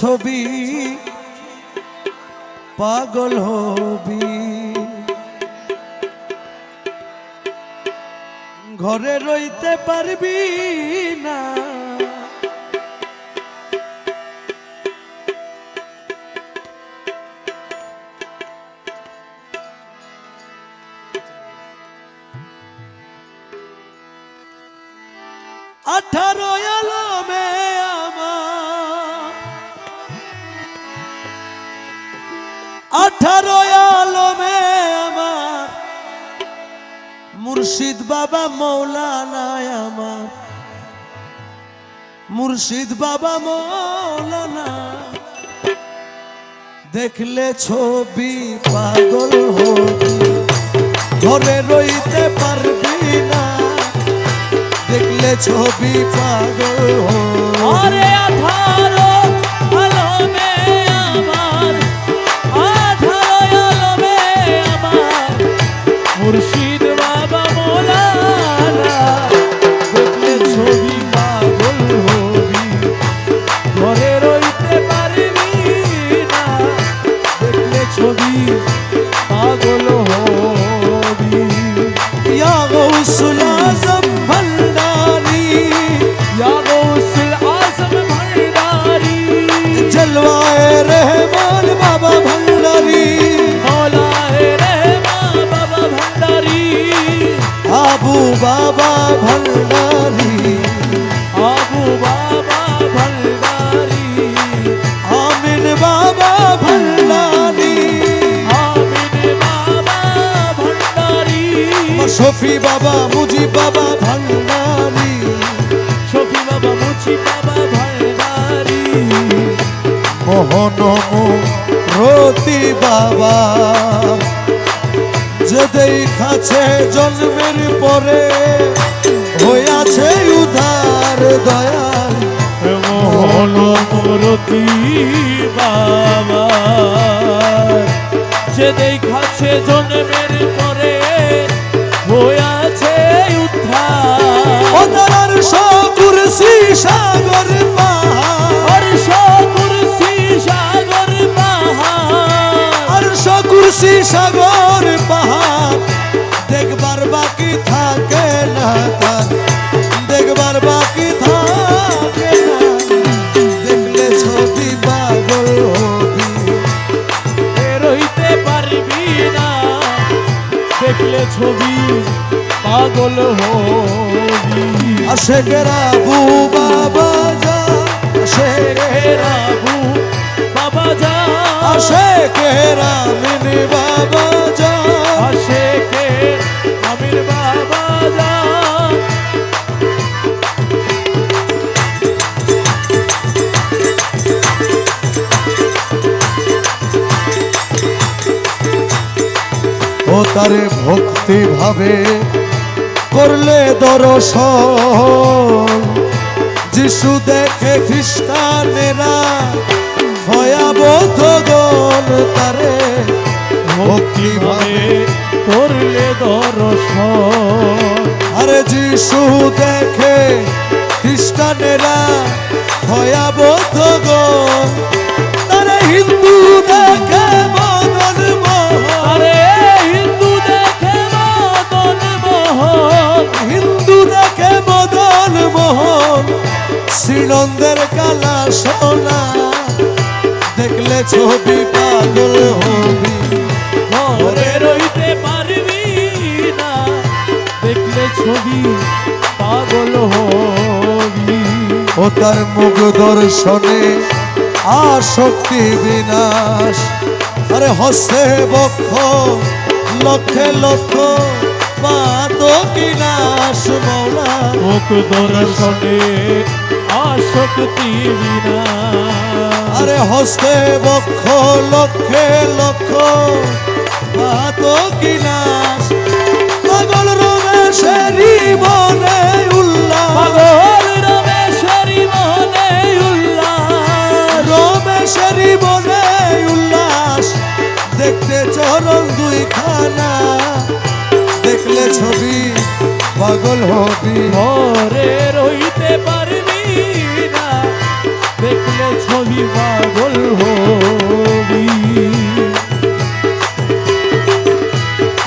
ছবি পাগল হবি। ঘরে রইতে পারবি না। আঠারো মুর্শিদ বাবা মৌলানায় আমার। মুর্শিদ বাবা মৌলানা। দেখলে ছবি পাগল ঘরে রইতে পারবি না। দেখলে ছবি পাগল আরে ছবি পাগল হবি। ইয়া গৌসুল আজম ভণ্ডারি ইয়া গৌসুল আজম ভণ্ডারি জলওয়ায়ে রহমান বাবা ভণ্ডারি মৌলায়ে রহমান বাবা ভণ্ডারি আবু শফি বাবা, মুজি বাবা, ভান্ডারি। শফি বাবা, মুজি বাবা, ভান্ডারি। মোহন রতি বাবা, যে খাছে জন্মের পরে, হইয়াছে উধার দয়াল। মোহন রতি বাবা, যে দেখাছে জন্মের কুরসি সাগর পাহাড়। দেখবার বাকি থাকে না দেখবার বাকি থাকে না দেখলে ছবি পাগল রইতে পারবি না। দেখলে ছবি পাগল হবি। আশেকেরা বু বাবা যা। আশেকেরা রাবু বাবা যা। আশেকেরা মিনি বাবা যা। আসে কে আমির বাবা যা। ও তারে ভক্তি ভাবে করলে দর্শন। যিশু দেখে খ্রিস্টানেরা ভাবে করলে দর্শন আরে যিশু দেখে খ্রিস্টানেরা ভয়াবহ গণ তারে হিন্দু দেখে মদন আরে হিন্দু দেখে মদন মোহন। হিন্দু দেখে মদন মোহন। শ্রীনন্দের কালা সোনা দেখলে ছবি পাগল হবি পাগল হবি। ও তার মুখ দর্শনে আসক্তি বিনাশ। আরে হস্তে বক্ষ লক্ষে লক্ষ পাত কিনাশ মৌলা। মুখ দর্শনে আসক্তি বিনা আরে হস্তে বক্ষ লক্ষে লক্ষ পাত কিনাশ পাগল হবি। ঘরে রইতে পারবি না। দেখলে ছবি বা